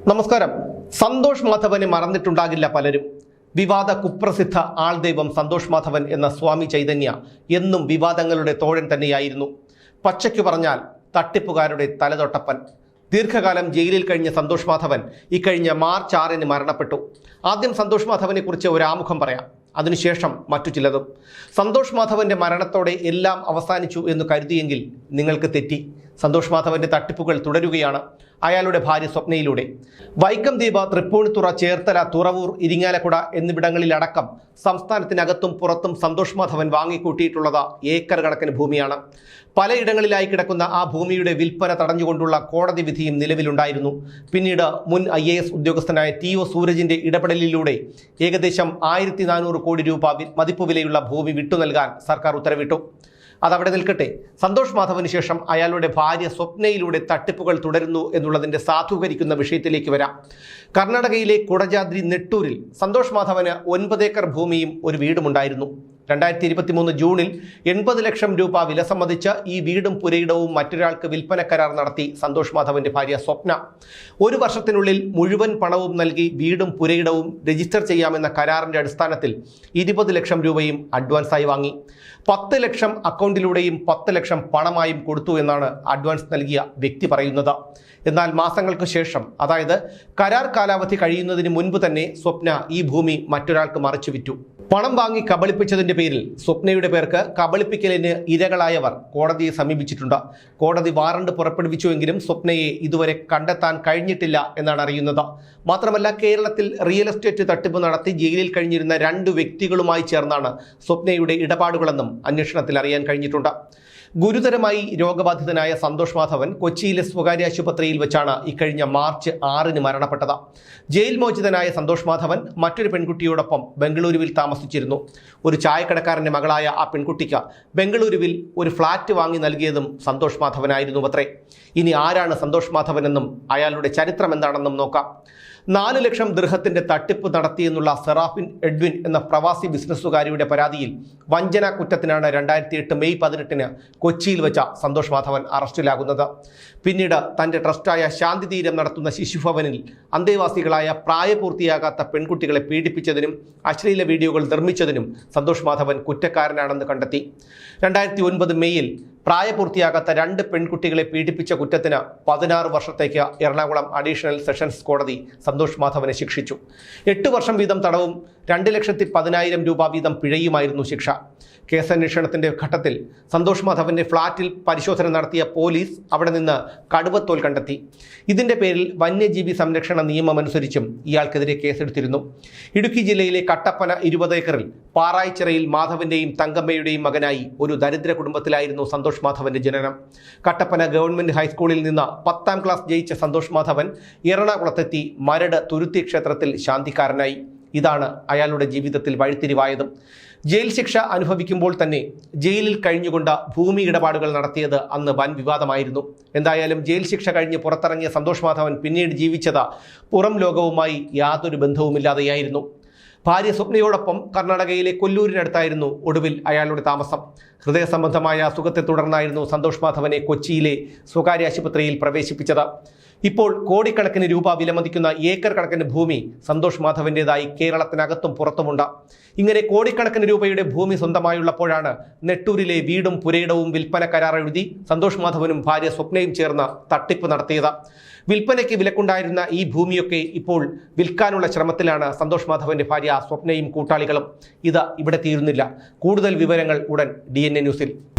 നമസ്കാരം. സന്തോഷ് മാധവന് മറന്നിട്ടുണ്ടാകില്ല പലരും. വിവാദ കുപ്രസിദ്ധ ആൾദൈവം സന്തോഷ് മാധവൻ എന്ന സ്വാമി ചൈതന്യ എന്നും വിവാദങ്ങളുടെ തോഴൻ തന്നെയായിരുന്നു. പച്ചയ്ക്കു പറഞ്ഞാൽ തട്ടിപ്പുകാരുടെ തലതൊട്ടപ്പൻ. ദീർഘകാലം ജയിലിൽ കഴിഞ്ഞ സന്തോഷ് മാധവൻ ഇക്കഴിഞ്ഞ മാർച്ച് ആറിന് മരണപ്പെട്ടു. ആദ്യം സന്തോഷ് മാധവനെ കുറിച്ച് ഒരു ആമുഖം പറയാം അതിനുശേഷം മറ്റു ചിലതും. സന്തോഷ് മാധവന്റെ മരണത്തോടെ എല്ലാം അവസാനിച്ചു എന്ന് കരുതിയെങ്കിൽ നിങ്ങൾക്ക് തെറ്റി. സന്തോഷ് മാധവന്റെ തട്ടിപ്പുകൾ തുടരുകയാണ്. അയാളുടെ ഭാര്യ സ്വപ്നയിലൂടെ. വൈക്കം ദ്വീപ് തൃപ്പൂണിത്തുറ ചേർത്തല തുറവൂർ ഇരിങ്ങാലക്കുട എന്നിവിടങ്ങളിലടക്കം സംസ്ഥാനത്തിനകത്തും പുറത്തും സന്തോഷ് മാധവൻ വാങ്ങിക്കൂട്ടിയിട്ടുള്ളത് ഏക്കർ കണക്കിന് ഭൂമിയാണ്. പലയിടങ്ങളിലായി കിടക്കുന്ന ആ ഭൂമിയുടെ വിൽപ്പന തടഞ്ഞുകൊണ്ടുള്ള കോടതി വിധിയും നിലവിലുണ്ടായിരുന്നു. പിന്നീട് മുൻ ഐ എ എസ് ഉദ്യോഗസ്ഥനായ ടി ഒ സൂരജിന്റെ ഇടപെടലിലൂടെ ഏകദേശം ആയിരത്തി കോടി രൂപ മതിപ്പ് വിലയുള്ള ഭൂമി വിട്ടു നൽകാൻ സർക്കാർ ഉത്തരവിട്ടു. അതവിടെ നിൽക്കട്ടെ. സന്തോഷ് മാധവന് ശേഷം അയാളുടെ ഭാര്യ സ്വപ്നയിലൂടെ തട്ടിപ്പുകൾ തുടരുന്നു എന്നുള്ളതിന്റെ സാധൂകരിക്കുന്ന വിഷയത്തിലേക്ക് വരാം. കർണാടകയിലെ കുടജാദ്രി നെട്ടൂരിൽ സന്തോഷ് മാധവന് ഒൻപത് ഏക്കർ ഭൂമിയും ഒരു വീടുമുണ്ടായിരുന്നു. രണ്ടായിരത്തി ഇരുപത്തി മൂന്ന് ജൂണിൽ എൺപത് ലക്ഷം രൂപ വില സംബന്ധിച്ച് ഈ വീടും പുരയിടവും മറ്റൊരാൾക്ക് വിൽപ്പന കരാർ നടത്തി സന്തോഷ് മാധവന്റെ ഭാര്യ സ്വപ്ന. ഒരു വർഷത്തിനുള്ളിൽ മുഴുവൻ പണവും നൽകി വീടും പുരയിടവും രജിസ്റ്റർ ചെയ്യാമെന്ന കരാറിന്റെ അടിസ്ഥാനത്തിൽ ഇരുപത് ലക്ഷം രൂപയും അഡ്വാൻസായി വാങ്ങി. പത്ത് ലക്ഷം അക്കൗണ്ടിലൂടെയും പത്ത് ലക്ഷം പണമായും കൊടുത്തു എന്നാണ് അഡ്വാൻസ് നൽകിയ വ്യക്തി പറയുന്നത്. എന്നാൽ മാസങ്ങൾക്ക് ശേഷം അതായത് കരാർ കാലാവധി കഴിയുന്നതിന് മുൻപ് തന്നെ സ്വപ്ന ഈ ഭൂമി മറ്റൊരാൾക്ക് മറിച്ചു വിറ്റു പണം വാങ്ങി കബളിപ്പിച്ചതിന്റെ പേരിൽ സ്വപ്നയുടെ പേർക്ക് കബളിപ്പിക്കലിന് ഇരകളായവർ കോടതിയെ സമീപിച്ചിട്ടുണ്ട്. കോടതി വാറണ്ട് പുറപ്പെടുവിച്ചുവെങ്കിലും സ്വപ്നയെ ഇതുവരെ കണ്ടെത്താൻ കഴിഞ്ഞിട്ടില്ല എന്നാണ് അറിയുന്നത്. മാത്രമല്ല കേരളത്തിൽ റിയൽ എസ്റ്റേറ്റ് തട്ടിപ്പ് നടത്തി ജയിലിൽ കഴിഞ്ഞിരുന്ന രണ്ട് വ്യക്തികളുമായി ചേർന്നാണ് സ്വപ്നയുടെ ഇടപാടുകളെന്നും അന്വേഷണത്തിൽ അറിയാൻ കഴിഞ്ഞിട്ടുണ്ട്. ഗുരുതരമായി രോഗബാധിതനായ സന്തോഷ് മാധവൻ കൊച്ചിയിലെ സ്വകാര്യ ആശുപത്രിയിൽ വെച്ചാണ് ഇക്കഴിഞ്ഞ മാർച്ച് ആറിന് മരണപ്പെട്ടത്. ജയിൽ മോചിതനായ സന്തോഷ് മാധവൻ മറ്റൊരു പെൺകുട്ടിയോടൊപ്പം ബംഗളൂരുവിൽ താമസിച്ചിരുന്നു. ഒരു ചായക്കടക്കാരന്റെ മകളായ ആ പെൺകുട്ടിക്ക് ബംഗളൂരുവിൽ ഒരു ഫ്ളാറ്റ് വാങ്ങി നൽകിയതും സന്തോഷ് മാധവനായിരുന്നു അത്രേ ഇനി ആരാണ് സന്തോഷ് മാധവനെന്നും അയാളുടെ ചരിത്രം എന്താണെന്നും നോക്കാം. നാല് ലക്ഷം ദൃഹത്തിന്റെ തട്ടിപ്പ് നടത്തിയെന്നുള്ള സെറാഫിൻ എഡ്വിൻ എന്ന പ്രവാസി ബിസിനസ്സുകാരിയുടെ പരാതിയിൽ വഞ്ചന കുറ്റത്തിനാണ് രണ്ടായിരത്തി എട്ട് മെയ് പതിനെട്ടിന് കൊച്ചിയിൽ വെച്ച സന്തോഷ് മാധവൻ അറസ്റ്റിലാകുന്നത്. പിന്നീട് തന്റെ ട്രസ്റ്റായ ശാന്തി തീരം നടത്തുന്ന ശിശുഭവനിൽ അന്തേവാസികളായ പ്രായപൂർത്തിയാകാത്ത പെൺകുട്ടികളെ പീഡിപ്പിച്ചതിനും അശ്ലീല വീഡിയോകൾ നിർമ്മിച്ചതിനും സന്തോഷ് മാധവൻ കുറ്റക്കാരനാണെന്ന് കണ്ടെത്തി. രണ്ടായിരത്തി ഒൻപത് മെയ്യിൽ പ്രായപൂർത്തിയാകാത്ത രണ്ട് പെൺകുട്ടികളെ പീഡിപ്പിച്ച കുറ്റത്തിന് പതിനാറ് വർഷത്തേക്ക് എറണാകുളം അഡീഷണൽ സെഷൻസ് കോടതി സന്തോഷ് മാധവനെ ശിക്ഷിച്ചു. എട്ട് വർഷം വീതം തടവും രണ്ട് ലക്ഷത്തി പതിനായിരം രൂപ വീതം പിഴയുമായിരുന്നു ശിക്ഷ. കേസന്വേഷണത്തിന്റെ ഘട്ടത്തിൽ സന്തോഷ് മാധവന്റെ ഫ്ളാറ്റിൽ പരിശോധന നടത്തിയ പോലീസ് അവിടെ നിന്ന് കടുവത്തോൽ കണ്ടെത്തി. ഇതിന്റെ പേരിൽ വന്യജീവി സംരക്ഷണ നിയമമനുസരിച്ചും ഇയാൾക്കെതിരെ കേസെടുത്തിരുന്നു. ഇടുക്കി ജില്ലയിലെ കട്ടപ്പന ഇരുപത് ഏക്കറിൽ പാറായിച്ചിറയിൽ മാധവന്റെയും തങ്കമ്മയുടെയും മകനായി ഒരു ദരിദ്ര കുടുംബത്തിലായിരുന്നു സന്തോഷ് മാധവന്റെ ജനനം. കട്ടപ്പന ഗവൺമെന്റ് ഹൈസ്കൂളിൽ നിന്ന് പത്താം ക്ലാസ് ജയിച്ച സന്തോഷ് മാധവൻ എറണാകുളത്തെത്തി മരട് തുരുത്തി ക്ഷേത്രത്തിൽ ശാന്തിക്കാരനായി. ഇതാണ് അയാളുടെ ജീവിതത്തിൽ വഴിത്തിരിവായതും. ജയിൽ ശിക്ഷ അനുഭവിക്കുമ്പോൾ തന്നെ ജയിലിൽ കഴിഞ്ഞുകൊണ്ട് ഭൂമി ഇടപാടുകൾ നടത്തിയത് അന്ന് വൻ വിവാദമായിരുന്നു. എന്തായാലും ജയിൽ ശിക്ഷ കഴിഞ്ഞ് പുറത്തിറങ്ങിയ സന്തോഷ് മാധവൻ പിന്നീട് ജീവിച്ചത് പുറം ലോകവുമായി യാതൊരു ബന്ധവുമില്ലാതെയായിരുന്നു. ഭാര്യ സ്വപ്നയോടൊപ്പം കർണാടകയിലെ കൊല്ലൂരിനടുത്തായിരുന്നു ഒടുവിൽ അയാളുടെ താമസം. ഹൃദയ സംബന്ധമായ അസുഖത്തെ തുടർന്നായിരുന്നു സന്തോഷ് മാധവനെ കൊച്ചിയിലെ സ്വകാര്യ ആശുപത്രിയിൽ പ്രവേശിപ്പിച്ചത്. ഇപ്പോൾ കോടിക്കണക്കിന് രൂപ വിലമതിക്കുന്ന ഏക്കർ കണക്കിന് ഭൂമി സന്തോഷ് മാധവന്റെതായി കേരളത്തിനകത്തും പുറത്തുമുണ്ട്. ഇങ്ങനെ കോടിക്കണക്കിന് രൂപയുടെ ഭൂമി സ്വന്തമായുള്ളപ്പോഴാണ് നെട്ടൂരിലെ വീടും പുരയിടവും വിൽപ്പന കരാർ എഴുതി സന്തോഷ് മാധവനും ഭാര്യ സ്വപ്നയും ചേർന്ന് തട്ടിപ്പ് നടത്തിയത്. വിൽപ്പനയ്ക്ക് വിലക്കുണ്ടായിരുന്ന ഈ ഭൂമിയൊക്കെ ഇപ്പോൾ വിൽക്കാനുള്ള ശ്രമത്തിലാണ് സന്തോഷ് മാധവന്റെ ഭാര്യ സ്വപ്നയും കൂട്ടാളികളും ഇത് ഇവിടെ തീരുന്നില്ല. കൂടുതൽ വിവരങ്ങൾ ഉടൻ ഡി ന്യൂസിൽ